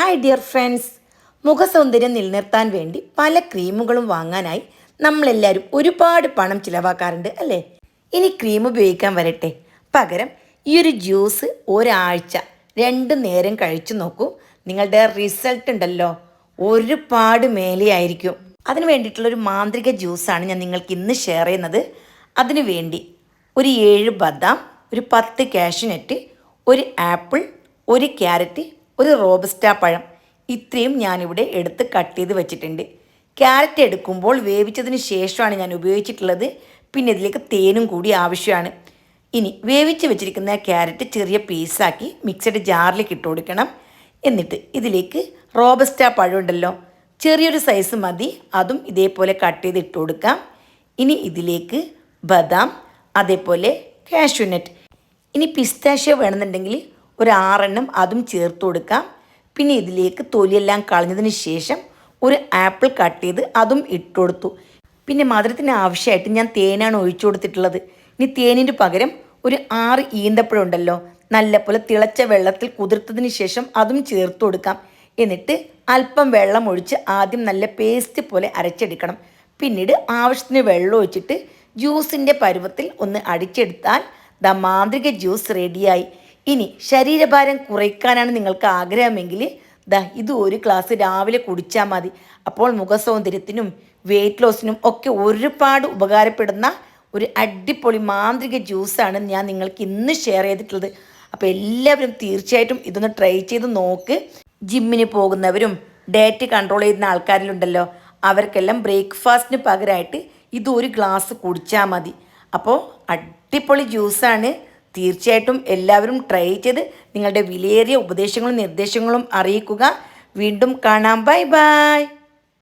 Hi dear friends മുഖസൗന്ദര്യം നിലനിർത്താൻ വേണ്ടി പല ക്രീമുകളും വാങ്ങാനായി നമ്മളെല്ലാവരും ഒരുപാട് പണം ചിലവാക്കാറുണ്ട് അല്ലേ? ഇനി ക്രീം ഉപയോഗിക്കാൻ വരട്ടെ. പകരം ഈ ഒരു ജ്യൂസ് ഒരാഴ്ച രണ്ട് നേരം കഴിച്ചു നോക്കൂ. നിങ്ങളുടെ റിസൾട്ട് ഉണ്ടല്ലോ. ഒരുപാട് മേലെയായിരിക്കും. അതിന് വേണ്ടിയിട്ടുള്ളൊരു മാന്ത്രിക ജ്യൂസാണ് ഞാൻ നിങ്ങൾക്ക് ഇന്ന് ഷെയർ ചെയ്യുന്നത്. അതിനു വേണ്ടി ഒരു ഏഴ് ബദാം ഒരു പത്ത് കാഷ്യൂനട്ട് ഒരു ആപ്പിൾ ഒരു ക്യാരറ്റ് ഒരു റോബസ്റ്റാ പഴം. ഇത്രയും ഞാനിവിടെ എടുത്ത് കട്ട് ചെയ്ത് വെച്ചിട്ടുണ്ട്. ക്യാരറ്റ് എടുക്കുമ്പോൾ വേവിച്ചതിന് ശേഷമാണ് ഞാൻ ഉപയോഗിച്ചിട്ടുള്ളത്. പിന്നെ ഇതിലേക്ക് തേനും കൂടി ആവശ്യമാണ്. ഇനി വേവിച്ച് വെച്ചിരിക്കുന്ന ക്യാരറ്റ് ചെറിയ പീസാക്കി മിക്സഡ് ജാറിലേക്ക് ഇട്ട് കൊടുക്കണം. എന്നിട്ട് ഇതിലേക്ക് റോബസ്റ്റ പഴമുണ്ടല്ലോ ചെറിയൊരു സൈസ് മതി. അതും ഇതേപോലെ കട്ട് ചെയ്ത് ഇട്ട് കൊടുക്കാം. ഇനി ഇതിലേക്ക് ബദാം അതേപോലെ കാഷ്യൂനട്ട് ഇനി പിസ്താഷ്യോ വേണമെന്നുണ്ടെങ്കിൽ ഒരു ആറെണ്ണം അതും ചേർത്ത് കൊടുക്കാം. പിന്നെ ഇതിലേക്ക് തൊലിയെല്ലാം കളഞ്ഞതിന് ശേഷം ഒരു ആപ്പിൾ കട്ട് ചെയ്ത് അതും ഇട്ട് കൊടുത്തു. പിന്നെ മധുരത്തിന് ആവശ്യമായിട്ട് ഞാൻ തേനാണ് ഒഴിച്ചു കൊടുത്തിട്ടുള്ളത്. ഇനി തേനിന്റെ പകരം ഒരു ആറ് ഈന്തപ്പഴം ഉണ്ടല്ലോ നല്ലപോലെ തിളച്ച വെള്ളത്തിൽ കുതിർത്തതിന് ശേഷം അതും ചേർത്ത് കൊടുക്കാം. എന്നിട്ട് അല്പം വെള്ളം ഒഴിച്ച് ആദ്യം നല്ല പേസ്റ്റ് പോലെ അരച്ചെടുക്കണം. പിന്നീട് ആവശ്യത്തിന് വെള്ളം ഒഴിച്ചിട്ട് ജ്യൂസിന്റെ പരുവത്തിൽ ഒന്ന് അടിച്ചെടുത്താൽ ദ മാന്ത്രിക ജ്യൂസ് റെഡിയായി. ഇനി ശരീരഭാരം കുറയ്ക്കാനാണ് നിങ്ങൾക്ക് ആഗ്രഹമെങ്കിൽ ദാ ഇത് ഒരു ഗ്ലാസ് രാവിലെ കുടിച്ചാൽ മതി. അപ്പോൾ മുഖസൗന്ദര്യത്തിനും വെയിറ്റ് ലോസിനും ഒക്കെ ഒരുപാട് ഉപകാരപ്പെടുന്ന ഒരു അടിപൊളി മാന്ത്രിക ജ്യൂസാണ് ഞാൻ നിങ്ങൾക്ക് ഇന്ന് ഷെയർ ചെയ്തിട്ടുള്ളത്. അപ്പോൾ എല്ലാവരും തീർച്ചയായിട്ടും ഇതൊന്ന് ട്രൈ ചെയ്ത് നോക്ക്. ജിമ്മിന് പോകുന്നവരും ഡയറ്റ് കൺട്രോൾ ചെയ്യുന്ന ആൾക്കാരിലുണ്ടല്ലോ അവർക്കെല്ലാം ബ്രേക്ക്ഫാസ്റ്റിന് പകരമായിട്ട് ഇത് ഒരു ഗ്ലാസ് കുടിച്ചാൽ മതി. അപ്പോൾ അടിപൊളി ജ്യൂസാണ് തീർച്ചയായിട്ടും എല്ലാവരും ട്രൈ ചെയ്ത് നിങ്ങളുടെ വിലയേറിയ ഉപദേശങ്ങളും നിർദ്ദേശങ്ങളും അറിയിക്കുക. വീണ്ടും കാണാം. Bye bye